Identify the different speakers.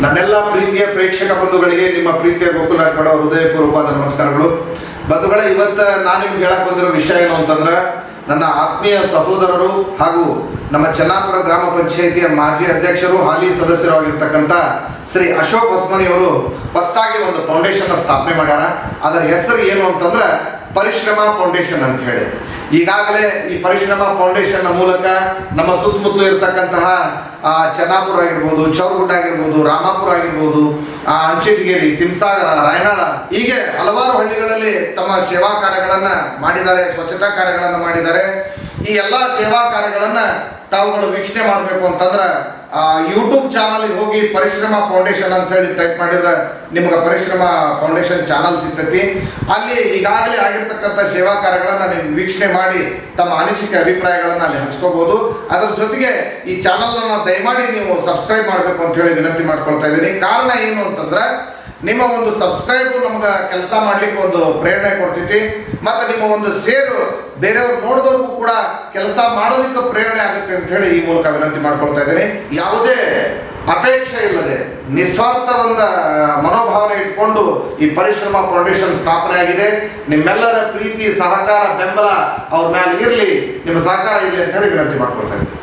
Speaker 1: ನನ್ನೆಲ್ಲ ಪ್ರೀತಿಯ ಪ್ರೇಕ್ಷಕ ಬಂಧುಗಳಿಗೆ, ನಿಮ್ಮ ಪ್ರೀತಿಯ ಗೋಕುಲ ಕೊಡೋ ಹೃದಯಪೂರ್ವಕವಾದ ನಮಸ್ಕಾರಗಳು. ಬಂಧುಗಳೇ, ಇವತ್ತು ನಾನು ನಿಮ್ಗೆ ಹೇಳಕ್ ಬಂದಿರೋ ವಿಷಯ ಏನು ಅಂತಂದ್ರೆ, ನನ್ನ ಆತ್ಮೀಯ ಸಹೋದರರು ಹಾಗೂ ನಮ್ಮ ಚೆನ್ನಾಪುರ ಗ್ರಾಮ ಪಂಚಾಯಿತಿಯ ಮಾಜಿ ಅಧ್ಯಕ್ಷರು, ಹಾಲಿ ಸದಸ್ಯರು ಆಗಿರ್ತಕ್ಕಂಥ ಶ್ರೀ ಅಶೋಕ್ ಹೊಸ್ಮನಿ ಅವರು ಹೊಸದಾಗಿ ಒಂದು ಫೌಂಡೇಶನ್ ಸ್ಥಾಪನೆ ಮಾಡ್ಯಾರ. ಅದರ ಹೆಸರು ಏನು ಅಂತಂದ್ರೆ, ಪರಿಶ್ರಮ ಫೌಂಡೇಶನ್ ಅಂತ ಹೇಳಿ. ಈಗಾಗಲೇ ಈ ಪರಿಶ್ರಮ ಫೌಂಡೇಶನ್ ಮೂಲಕ ನಮ್ಮ ಸುತ್ತಮುತ್ತಲು ಇರತಕ್ಕಂತಹ ಚೆನ್ನಾಪುರ ಆಗಿರ್ಬೋದು ಚೌರಗುಡ್ಡ ಆಗಿರ್ಬೋದು ರಾಮಾಪುರ ಆಗಿರ್ಬೋದು ಆ, ಅಂಚಿಟಗೇರಿ ತಿಮ್ಸಾಗರ ರಾಯನಾಳ ಹೀಗೆ ಹಲವಾರು ಹಳ್ಳಿಗಳಲ್ಲಿ ತಮ್ಮ ಸೇವಾ ಕಾರ್ಯಗಳನ್ನು ಮಾಡಿದ್ದಾರೆ ಸ್ವಚ್ಛತಾ ಕಾರ್ಯಗಳನ್ನು ಮಾಡಿದ್ದಾರೆ. ಈ ಎಲ್ಲ ಸೇವಾ ಕಾರ್ಯಗಳನ್ನು ತಾವುಗಳು ವೀಕ್ಷಣೆ ಮಾಡಬೇಕು ಅಂತಂದ್ರೆ ಯೂಟ್ಯೂಬ್ ಚಾನಲ್ಗೆ ಹೋಗಿ ಪರಿಶ್ರಮ ಫೌಂಡೇಶನ್ ಅಂತ ಹೇಳಿ ಟೈಪ್ ಮಾಡಿದ್ರೆ ನಿಮ್ಗೆ ಪರಿಶ್ರಮ ಫೌಂಡೇಶನ್ ಚಾನಲ್ ಸಿಗ್ತೈತಿ. ಅಲ್ಲಿ ಈಗಾಗಲೇ ಆಗಿರ್ತಕ್ಕಂಥ ಸೇವಾ ಕಾರ್ಯಗಳನ್ನು ನೀವು ವೀಕ್ಷಣೆ ಮಾಡಿ ತಮ್ಮ ಅನಿಸಿಕೆ, ಅಭಿಪ್ರಾಯಗಳನ್ನು ಅಲ್ಲಿ ಹಂಚ್ಕೋಬಹುದು ಅದರ ಜೊತೆಗೆ ಈ ಚಾನಲ್ ಅನ್ನ ದಯಮಾಡಿ ನೀವು ಸಬ್ಸ್ಕ್ರೈಬ್ ಮಾಡಬೇಕು ಅಂತ ಹೇಳಿ ವಿನಂತಿ ಮಾಡ್ಕೊಳ್ತಾ ಇದ್ದೀನಿ. ಕಾರಣ ಏನು ಅಂತಂದ್ರೆ ನಿಮ್ಮ ಒಂದು ಸಬ್ಸ್ಕ್ರೈಬ್ ನಮ್ಗೆ ಕೆಲಸ ಮಾಡ್ಲಿಕ್ಕೆ ಒಂದು ಪ್ರೇರಣೆ ಕೊಡ್ತೈತಿ. ಮತ್ತೆ ನಿಮ್ಮ ಒಂದು ಸೇರು ಬೇರೆಯವ್ರು ನೋಡಿದವ್ರಿಗೂ ಕೂಡ ಕೆಲಸ ಮಾಡೋದಕ್ಕೆ ಪ್ರೇರಣೆ ಆಗುತ್ತೆ ಅಂತ ಹೇಳಿ ಈ ಮೂಲಕ ವಿನಂತಿ ಮಾಡ್ಕೊಳ್ತಾ ಇದ್ದೀನಿ. ಯಾವುದೇ ಅಪೇಕ್ಷೆ ಇಲ್ಲದೆ ನಿಸ್ವಾರ್ಥ ಒಂದು ಮನೋಭಾವನೆ ಇಟ್ಕೊಂಡು ಈ ಪರಿಶ್ರಮ ಫೌಂಡೇಶನ್ ಸ್ಥಾಪನೆ ಆಗಿದೆ. ನಿಮ್ಮೆಲ್ಲರ ಪ್ರೀತಿ, ಸಹಕಾರ, ಬೆಂಬಲ ಅವ್ರ ಮೇಲೆ ಇರಲಿ. ನಿಮ್ಮ ಸಹಕಾರ ಇರಲಿ ಅಂತ ಹೇಳಿ ವಿನಂತಿ ಮಾಡ್ಕೊಳ್ತಾ ಇದ್ದೀನಿ.